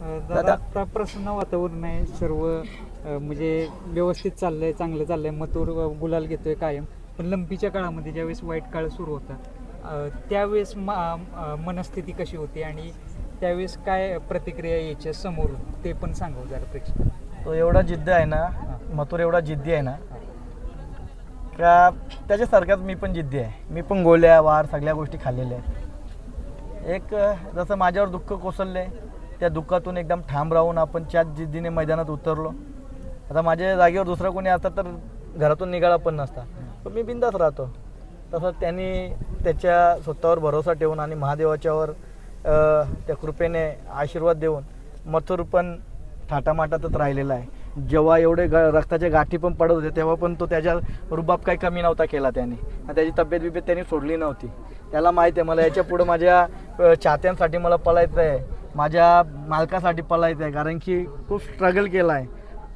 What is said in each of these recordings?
दादा. आता प्रसन्न वातावरण आहे सर्व. म्हणजे व्यवस्थित चाललंय चांगलं चाललंय. मथुर अं, गुलाल घेतोय कायम. पण लंपीच्या काळामध्ये ज्यावेळेस वाईट काळ सुरू होता त्यावेळेस मनस्थिती कशी होती आणि त्यावेळेस काय प्रतिक्रिया यायच्या समोर ते पण सांगू जरा प्रेक्षक तो एवढा जिद्द आहे ना मथुर एवढा जिद्दी आहे ना का त्याच्यासारखाच मी पण जिद्दी आहे. मी पण गोळ्या वार सगळ्या गोष्टी खाल्लेल्या आहेत. एक जसं माझ्यावर दुःख कोसळले त्या दुःखातून एकदम ठाम राहून आपण त्याच जिद्दीने मैदानात उतरलो. आता माझ्या जागेवर दुसरा कोणी असता तर घरातून निघाला पण नसता. पण मी बिंदास राहतो. तसं त्यांनी त्याच्या स्वतःवर भरोसा ठेवून आणि महादेवाच्यावर त्या कृपेने आशीर्वाद देऊन मथुर पण थाटामाटातच राहिलेला आहे. जेव्हा एवढे ग रक्ताच्या गाठी पण पडत होते तेव्हा पण तो त्याच्या रुबाब काही कमी नव्हता केला त्याने. आणि त्याची तब्येत बिब्येत त्यांनी सोडली नव्हती. त्याला माहीत आहे मला याच्या पुढं माझ्या चाहत्यांसाठी मला पळायचं आहे माझ्या मालकासाठी पळायचं आहे कारण की खूप स्ट्रगल केला आहे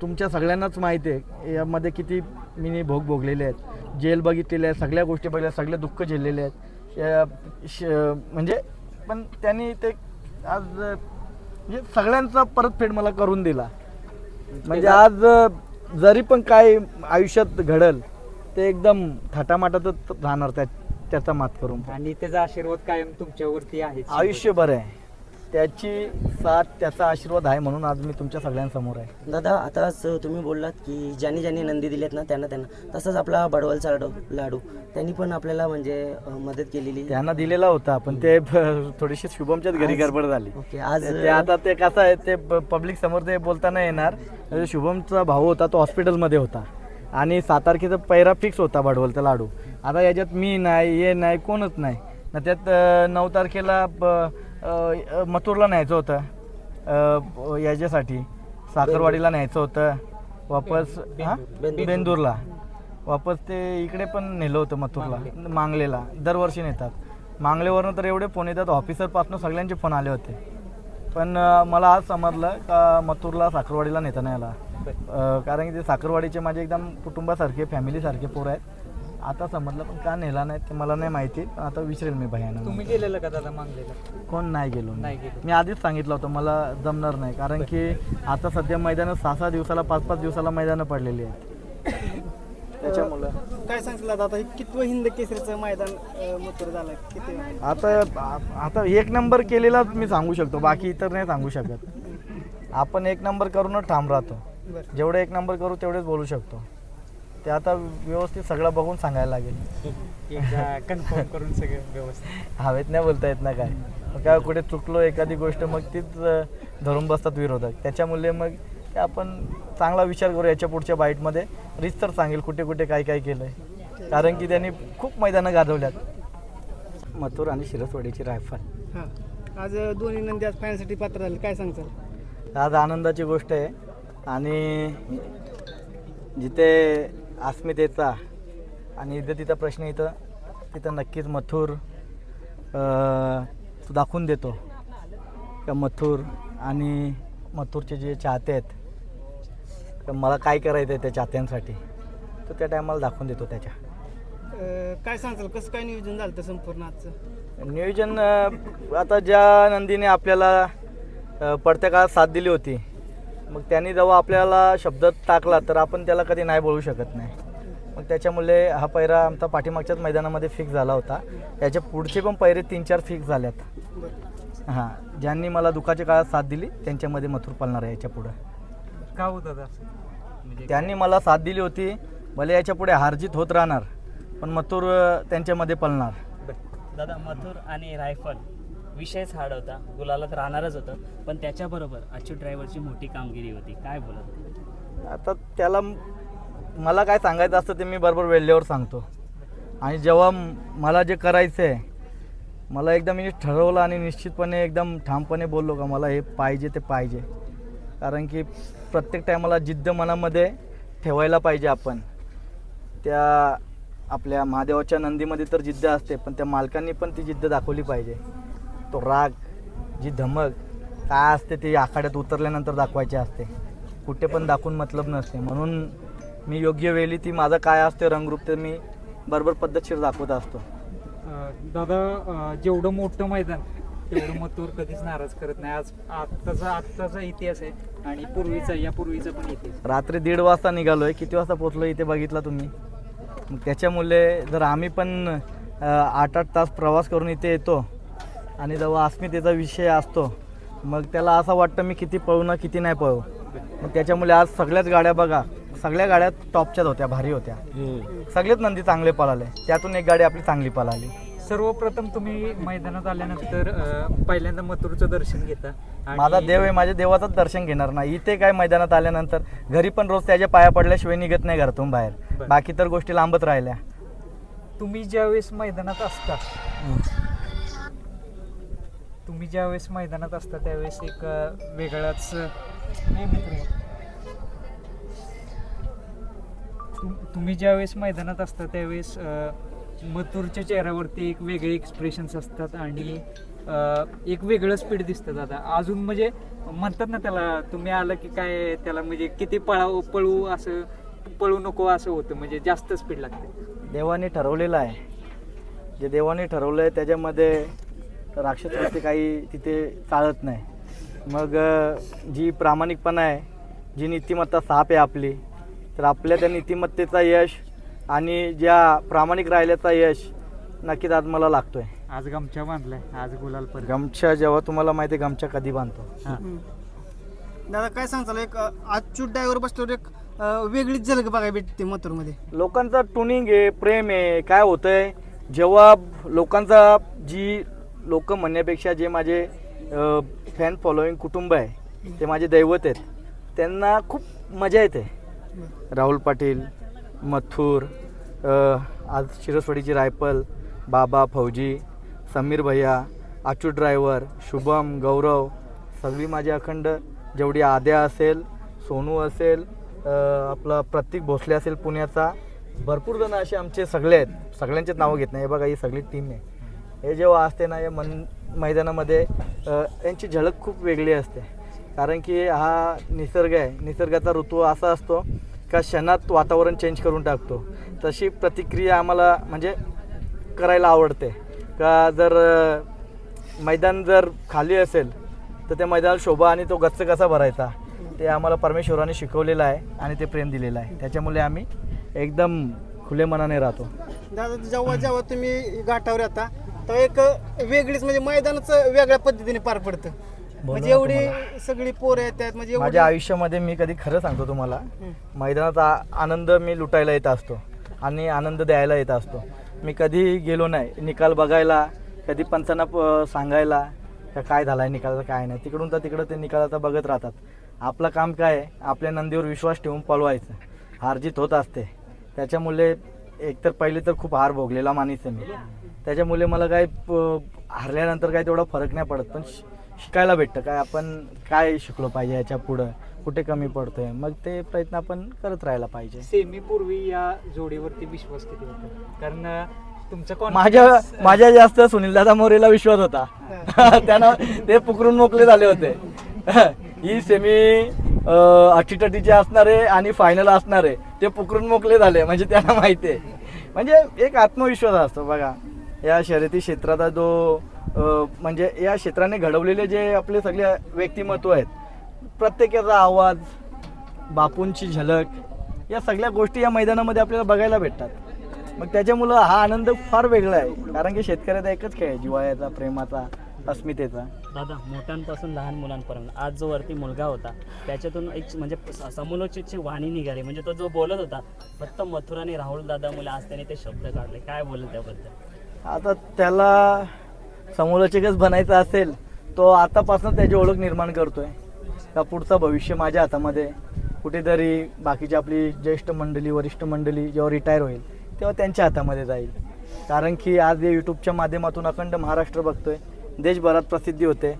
तुमच्या सगळ्यांनाच माहिती आहे यामध्ये किती मी भोग भोगलेले आहेत. जेल बघितलेले आहे सगळ्या गोष्टी बघितल्या सगळे दुःख झेललेले आहेत. म्हणजे पण त्यांनी ते आज म्हणजे सगळ्यांचा परतफेड मला करून दिला. म्हणजे आज जरी पण काय आयुष्यात घडल ते एकदम थाटामाटातच राहणार त्या त्याचा मात करून. आणि त्याचा आशीर्वाद कायम तुमच्यावरती आहे. आयुष्यभर आहे. त्याची साथ त्याचा आशीर्वाद आहे म्हणून आज मी तुमच्या सगळ्यांसमोर आहे. दादा आताच तुम्ही बोललात की ज्यांनी ज्यांनी नंदी दिलेत ना त्यांना त्यांना. तसंच आपला बडवलचा लाडू लाडू त्यांनी पण आपल्याला म्हणजे मदत केलेली. त्यांना दिलेला होता पण ते थोडीशी शुभमच्याच घरी गडबड झाली. ओके आज ते आता ते कसं आहे ते पब्लिक समोर ते बोलता नाही येणार. म्हणजे शुभमचा भाऊ होता तो हॉस्पिटलमध्ये होता. आणि सात तारखेचा पैरा फिक्स होता भाडवलचा लाडू. आता याच्यात मी नाही ये नाही कोणच नाही. ना त्यात नऊ तारखेला मथुरला न्यायचं होतं. याच्यासाठी साखरवाडीला न्यायचं होतं. वापस हां? बेंदूर. बेंदूरला. वापस ते इकडे पण नेलं होतं मथुरला. मांगलेला. दरवर्षी नेतात. मांगलेवरनं तर एवढे फोन येतात. ऑफिसरपासून सगळ्यांचे फोन आले होते. पण मला आज समजलं का मथुरला साखरवाडीला नेता नाही आला. कारण की ते साखरवाडीचे माझे एकदम कुटुंबासारखे फॅमिलीसारखे पोरं आहेत. आता समजलं पण का नेला नाही ते मला नाही माहिती. पण आता विचारेल मी भयानं तुम्ही गेलेलं का दादा मागलेलं कोण नाही गेलो नाही गेलो. मी आधीच सांगितलं होतं मला जमणार नाही. कारण की आता सध्या मैदानं सहा सहा दिवसाला पाच पाच दिवसाला मैदानं पडलेली आहेत. त्याच्यामुळं. काय सांगितलं आता हे कितवं हिंद केसरीचं मैदान अं, मथुर झालं? किती? आता आता एक नंबर केलेलाच मी सांगू शकतो बाकी इतर नाही सांगू शकत. आपण एक नंबर करूनच ठाम राहतो. बरं. जेवढे एक नंबर करू तेवढेच बोलू शकतो. ते आता व्यवस्थित सगळं बघून सांगायला लागेल. एकदा कन्फर्म करून सगळं व्यवस्थित. हवेत नाही बोलता येत ना काय? काय कुठे चुकलो एखादी गोष्ट मग तीच धरून बसतात विरोधक. त्याच्यामुळे मग ते आपण चांगला विचार करू याच्या पुढच्या बाईटमध्ये. रिस्तर सांगेल कुठे कुठे काय काय केलं आहे कारण की त्यांनी खूप मैदानं गाजवल्यात. मथुर आणि शिरसवाडीची रायफल. हां. आज दोन्ही नंदी आज फायनलसाठी पात्र झाले. काय सांगचाल आज आनंदाची गोष्ट आहे. आणि जिथे अस्मितेचा आणि इथं तिथं प्रश्न इथं तिथं नक्कीच मथुर तो दाखवून देतो. का मथुर आणि मथुरचे जे चाहते आहेत तर मला काय करायचं आहे त्या चाहत्यांसाठी तर त्या टायमाला दाखवून देतो त्याच्या. काय सांगचाल कसं काय नियोजन झालं होतं संपूर्ण आजचं? नियोजन आता ज्या नंदीने आपल्याला पडत्या काळात साथ दिली होती मग त्यांनी जेव्हा आपल्याला शब्द टाकला तर आपण त्याला कधी नाही बोलू शकत नाही. मग त्याच्यामुळे हा पैरा आमचा पाठीमागच्याच मैदानामध्ये फिक्स झाला होता. याच्या पुढचे पण पैरे तीन चार फिक्स झाल्यात. हां ज्यांनी मला दुःखाच्या काळात साथ दिली त्यांच्यामध्ये मथुर पालणार आहे याच्या पुढं. का होत दादा? म्हणजे त्यांनी मला साथ दिली होती भले याच्यापुढे हारजीत होत राहणार पण मथुर त्यांच्यामध्ये पळणार दादा मथुर आणि रायफल. विषयच हार्ड होता. गुलालात राहणारच होतं. पण त्याच्याबरोबर अच्युत ड्रायव्हरची मोठी कामगिरी होती. काय बोलत आता त्याला मला काय सांगायचं असतं ते मी बरोबर वेळेवर सांगतो. आणि जेव्हा मला जे करायचं आहे मला एकदम मी ठरवलं आणि निश्चितपणे एकदम ठामपणे बोललो का मला हे पाहिजे ते पाहिजे. कारण की प्रत्येक टायमाला जिद्द मनामध्ये ठेवायला पाहिजे आपण. त्या आपल्या महादेवाच्या नंदीमध्ये तर जिद्द असते पण त्या मालकांनी पण ती जिद्द दाखवली पाहिजे. तो राग जी धमक काय असते ती आखाड्यात उतरल्यानंतर दाखवायची असते. कुठे पण दाखवून मतलब नसते. म्हणून मी योग्य वेळी ती माझं काय असते रंगरूप ते मी बरोबर पद्धतशीर दाखवत असतो. दादा जेवढं मोठं मैदान तेवढं मथुर कधीच नाराज करत नाही. आज आत्ताचा आत्ताचा इतिहास आहे आणि पूर्वीचा या पूर्वीचा पण इतिहास. रात्री दीड वाजता निघालोय. किती वाजता पोचलो इथे बघितला तुम्ही? मग त्याच्यामुळे जर आम्ही पण आठ आठ तास प्रवास करून इथे येतो आणि जेव्हा अस्मितेचा विषय असतो मग त्याला असं वाटतं मी किती पळू ना किती नाही पळू. मग त्याच्यामुळे आज सगळ्याच गाड्या बघा सगळ्या गाड्या टॉपच्याच होत्या भारी होत्या. सगळेच नंदी चांगले पळाले. त्यातून एक गाडी आपली चांगली पळाली. सर्वप्रथम तुम्ही मैदानात आल्यानंतर अं, पहिल्यांदा मथुरचं दर्शन घेता आणि- माझा देव आहे माझ्या देवाचंच दर्शन घेणार नाही. इथे काय मैदानात आल्यानंतर घरी पण रोज त्याच्या पाया पडल्याशिवाय निघत नाही घरातून बाहेर. बरं. बाकी तर गोष्टी लांबच राहिल्या. तुम्ही ज्यावेळेस मैदानात असता तुम्ही ज्यावेळेस मैदानात असता त्यावेळेस एक वेगळाच हे मित्र. तुम्ही ज्यावेळेस मैदानात असता त्यावेळेस मथुरच्या चेहऱ्यावरती एक वेगळे एक्सप्रेशन्स असतात आणि एक वेगळं स्पीड दिसतं दादा. अजून म्हणजे म्हणतात ना त्याला तुम्ही आलं की काय त्याला म्हणजे किती पळाव पळू असं पळू नको असं होतं म्हणजे जास्त स्पीड लागते. देवाने ठरवलेलं आहे. जे देवाने ठरवलं आहे त्याच्यामध्ये राक्षस वृत्ती काही तिथे चालत नाही. मग जी प्रामाणिकपणा आहे जी नीतिमत्ता साप आहे आपली तर आपल्या त्या नीतिमत्तेचा यश आणि ज्या प्रामाणिक राहिल्याचा यश नक्कीच आज मला लागतोय. आज गमछा बांधलाय आज गुलाल पण गमच्या जेव्हा तुम्हाला माहिती आहे गमच्या कधी बांधतो? दादा काय सांगताल एक अ, अच्युत ड्रायव्हर बसल्यावर एक अ, वेगळीच झलक बघायला भेटते मथुरमध्ये. लोकांचा टुनिंग आहे प्रेम आहे काय होतंय? जेव्हा लोकांचा जी लोक म्हणण्यापेक्षा जे माझे फॅन फॉलोईंग कुटुंब आहे ते माझे दैवत आहेत त्यांना खूप मजा येते. राहुल पाटील मथुर आज शिरसवाडीची रायफल बाबा फौजी समीर भैया आचू ड्रायव्हर शुभम गौरव सगळी माझी अखंड जेवढी आद्या असेल सोनू असेल आपला प्रतीक भोसले असेल पुण्याचा भरपूर जण असे आमचे सगळे आहेत. सगळ्यांचेच नावं घेत नाही. हे बघा ही सगळी टीम आहे. हे जेव्हा असते ना या मन मैदानामध्ये यांची झलक खूप वेगळी असते. कारण की हा निसर्ग आहे. निसर्गाचा ऋतू असा असतो का क्षणात वातावरण चेंज करून टाकतो. तशी प्रतिक्रिया आम्हाला म्हणजे करायला आवडते. का जर मैदान जर खाली असेल तर त्या मैदानाला शोभा आणि तो गच्च कसा भरायचा ते आम्हाला परमेश्वराने शिकवलेलं आहे आणि ते प्रेम दिलेलं आहे. त्याच्यामुळे आम्ही एकदम खुले मनाने राहतो. दादा जेव्हा जेव्हा तुम्ही घाटावर येता तेव्हा एक वेगळीच म्हणजे मैदानच वेगळ्या पद्धतीने पार पडतं. म्हणजे ना एवढी सगळी पोरं येतात म्हणजे एवढी- माझ्या आयुष्यामध्ये मी कधी खरं सांगतो तुम्हाला. मैदानाचा आनंद मी लुटायला येत असतो आणि आनंद द्यायला येत असतो. मी कधी गेलो नाही निकाल बघायला कधी पंचांना प- सांगायला का काय झालाय निकालाचा काय नाही. तिकडून तर तिकडं ते निकालाचा बघत राहतात. आपलं काम काय आहे? आपल्या नंदीवर विश्वास ठेवून पळवायचं. हारजीत होत असते. त्याच्यामुळे एकतर पहिले तर खूप हार भोगलेला माणूस आहे मी. त्याच्यामुळे मला काय हारल्यानंतर काय तेवढा फरक नाही पडत. पण शिकायला भेटतं. काय आपण काय शिकलो पाहिजे याच्या पुढं? कुठे कमी पडतोय? मग ते प्रयत्न आपण करत राहायला पाहिजे. सेमी पूर्वी या जोडीवरती विश्वास किती होता? कारण तुमचं माझ्या माझ्या जास्त सुनील दादा मोरेला विश्वास होता. त्यांना ते पुकरून मोकळे झाले होते. ही सेमी अटीटटीचे असणारे आणि फायनल असणारे ते पुकरून मोकळे झाले. म्हणजे त्यांना माहिती आहे. म्हणजे एक आत्मविश्वास असतो बघा. या शर्यती क्षेत्राचा जो म्हणजे या क्षेत्राने घडवलेले जे आपले सगळे व्यक्तिमत्व आहेत प्रत्येकाचा आवाज बापूंची झलक या सगळ्या गोष्टी या मैदानामध्ये आपल्याला बघायला भेटतात. मग त्याच्यामुळं हा आनंद फार वेगळा आहे. कारण की शेतकऱ्याचा एकच खेळ आहे जिवाळ्याचा प्रेमाचा अस्मितेचा. दादा मोठ्यांपासून लहान मुलांपर्यंत आज जो वरती मुलगा होता त्याच्यातून एक म्हणजे समोलोचितची वाणी निघाली. म्हणजे तो जो बोलत होता फक्त मथुराने राहुल दादा मुलं आज त्याने ते शब्द काढले. काय बोलत त्याबद्दल? आता त्याला समोरचेकच बनायचं असेल तो आतापासून त्याची ओळख निर्माण करतोय. का पुढचं भविष्य माझ्या हातामध्ये कुठेतरी बाकीची आपली ज्येष्ठ मंडळी वरिष्ठ मंडळी जेव्हा रिटायर होईल तेव्हा त्यांच्या हातामध्ये जाईल. कारण की आज या यूट्यूबच्या माध्यमातून अखंड महाराष्ट्र बघतोय. देशभरात प्रसिद्धी होते.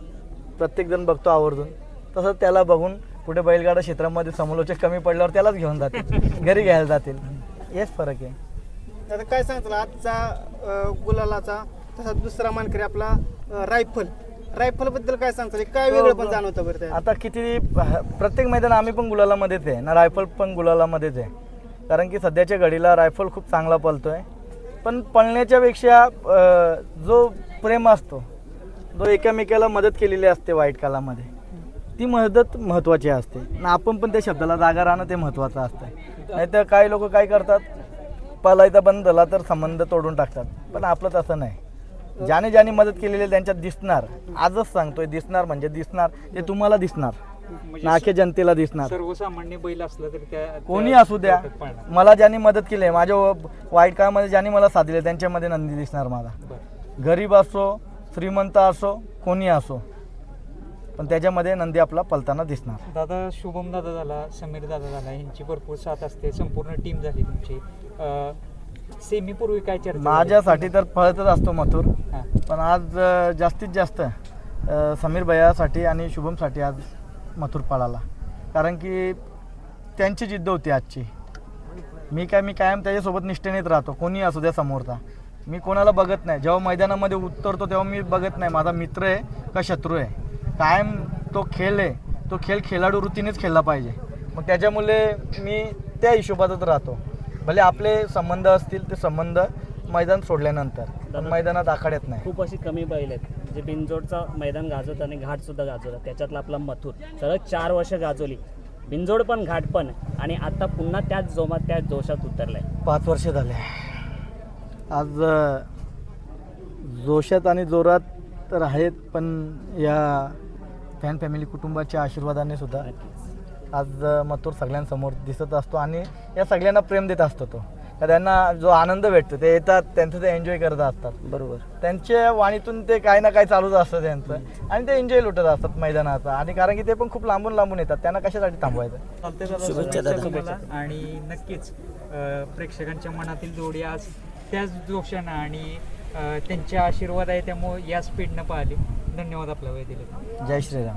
प्रत्येकजण बघतो आवर्जून. तसंच त्याला बघून कुठे बैलगाडा क्षेत्रामध्ये समालोचक कमी पडल्यावर त्यालाच घेऊन जातील. घरी घ्यायला जातील. हेच फरक आहे. आता काय सांगताल आजचा गुलालाचा तसा दुसरा मानकरी आपला अ, रायफल. रायफलबद्दल काय सांगताल? काय वेगळं पण जाणवतं बरं त्यात? आता किती प्रत्येक मैदान आम्ही पण गुलालामध्येच आहे. ना रायफल पण गुलालामध्येच आहे. कारण की सध्याच्या घडीला रायफल खूप चांगला पळतोय. पण पळण्याच्या पेक्षा अं, जो प्रेम असतो जो एकामेकाला मदत केलेली असते वाईट काळामध्ये ती मदत महत्त्वाची असते. आणि आपण पण त्या शब्दाला जागा राहणं ते महत्त्वाचं असतं नाहीतर काही लोक काय करतात पलायचा बंद झाला तर संबंध तोडून टाकतात. पण आपलं तसं नाही. ज्याने ज्याने मदत केलेली त्यांच्यात दिसणार. आजच सांगतोय दिसणार म्हणजे दिसणार. ते तुम्हाला दिसणार. म्हणजे नाखे जनतेला दिसणार. सर्वसामान्य बैल असला तरी त्या कोणी असू द्या. मला ज्यांनी मदत केली आहे माझ्या वाईट काळामध्ये ज्यांनी मला साथ दिली त्यांच्यामध्ये नंदी दिसणार मला. गरीब असो श्रीमंत असो कोणी असो. पण त्याच्यामध्ये नंदी आपला पलताना दिसणार. दादा शुभम दादा झाला समीर दादा झाला यांची भरपूर साथ असते संपूर्ण टीम झाली तुमची. सेमी पूर्वी काय चर्चा झाली? माझ्यासाठी तर पळतच असतो मथुर हां. पण आज अ, जास्तीत जास्त अ, समीर भैयासाठी आणि शुभमसाठी आज मथुर पळाला. कारण की त्यांची जिद्द होती आजची. मी काय मी कायम त्याच्यासोबत निष्ठेनेच राहतो कोणी असू द्या समोरचा. मी कोणाला बघत नाही. जेव्हा मैदानामध्ये उतरतो तेव्हा मी बघत नाही. माझा मित्र आहे का शत्रू आहे? कायम तो खेळ आहे तो खेळ खेळाडू वृत्तीनेच खेळला पाहिजे. मग त्याच्यामुळे मी त्या हिशोबातच राहतो. भले आपले संबंध असतील ते संबंध मैदान सोडल्यानंतर. पण मैदानात आखाड्यात नाही. खूप अशी कमी बैल आहेत जे बिनजोडचा मैदान गाजवत आणि घाट सुद्धा गाजवतात त्याच्यातला आपला मथुर. सलग चार वर्ष गाजवली. बिनजोड पण घाट पण. आणि आता पुन्हा त्याच जोमात त्याच जोशात उतरलाय. पाच वर्ष झाले. आज जोशात आणि जोरात तर आहेत पण या फॅन फॅमिली कुटुंबाच्या आशीर्वादाने सुद्धा आज मथुर सगळ्यांसमोर दिसत असतो आणि या सगळ्यांना प्रेम देत असतो तो. तर त्यांना जो आनंद भेटतो ते येतात त्यांचं ते एन्जॉय करत असतात. बरोबर. त्यांच्या वाणीतून ते काही ना काही चालूच असतं त्यांचं आणि ते एन्जॉय लुटत असतात मैदानाचा. आणि कारण की ते पण खूप लांबून लांबून येतात त्यांना कशासाठी थांबवायचं. आणि नक्कीच प्रेक्षकांच्या मनातील जोडी आज त्याच जोशानं आणि त्यांचे आशीर्वाद आहे त्यामुळे या स्पीडनं पाहिली. धन्यवाद आपला वेळ दिले जय श्रीराम.